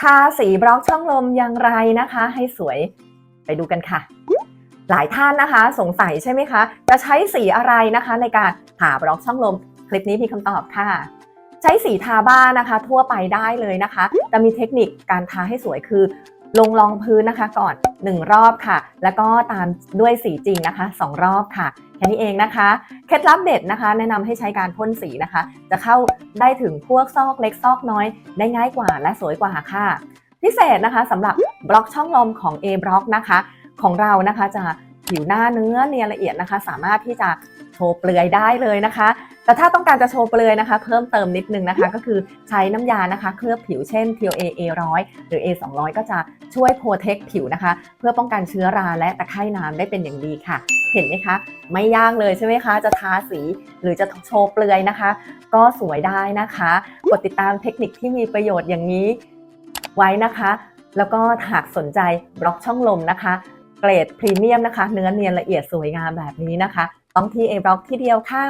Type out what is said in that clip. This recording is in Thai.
ทาสีบล็อกช่องลมอย่างไรนะคะ ให้สวยไปดูกันค่ะ หลายท่านนะคะสงสัยใช่ไหมคะ จะใช้สีอะไรนะคะ ในการทาบล็อกช่องลม คลิปนี้มีคำตอบค่ะ ใช้สีทาบ้านนะคะ ทั่วไปได้เลยนะคะแต่มีเทคนิคการทาให้สวยคือ ลงรองพื้นนะคะก่อน 1 รอบค่ะ แล้วก็ตามด้วยสีจริงนะคะ 2 รอบค่ะแค่นี้เองนะคะ เคล็ดลับเด็ดนะคะ แนะนำให้ใช้การพ่นสีนะคะ จะเข้าได้ถึงพวกซอกเล็กซอกน้อย ได้ง่ายกว่าและสวยกว่าค่ะ พิเศษนะคะสำหรับบล็อกช่องลมของ A บล็อกนะคะ ของเรานะคะจะ ผิวหน้าเนื้อเนียนละเอียดนะคะ สามารถที่จะโชว์เปลือยได้เลยนะคะ แต่ถ้าต้องการจะโชว์เปลือยนะคะ เพิ่มเติมนิดนึงนะคะ ก็คือใช้น้ำยานะคะ เคลือบผิวเช่น TOA A100 หรือ A200 ก็จะช่วยโปรเทคผิวนะคะ เพื่อป้องกันเชื้อราและตะไคร่น้ำได้เป็นอย่างดีค่ะเห็นไหมคะ ไม่ยากเลยใช่ไหมคะ จะทาสีหรือจะโชว์เปลือยนะคะ ก็สวยได้นะคะ กดติดตามเทคนิคที่มีประโยชน์อย่างนี้ไว้นะคะ แล้วก็หากสนใจบล็อกช่องลมนะคะ เกรดพรีเมียมนะคะ เนื้อเนียนละเอียดสวยงามแบบนี้นะคะ ต้องที่ A บล็อกที่เดียวค่ะ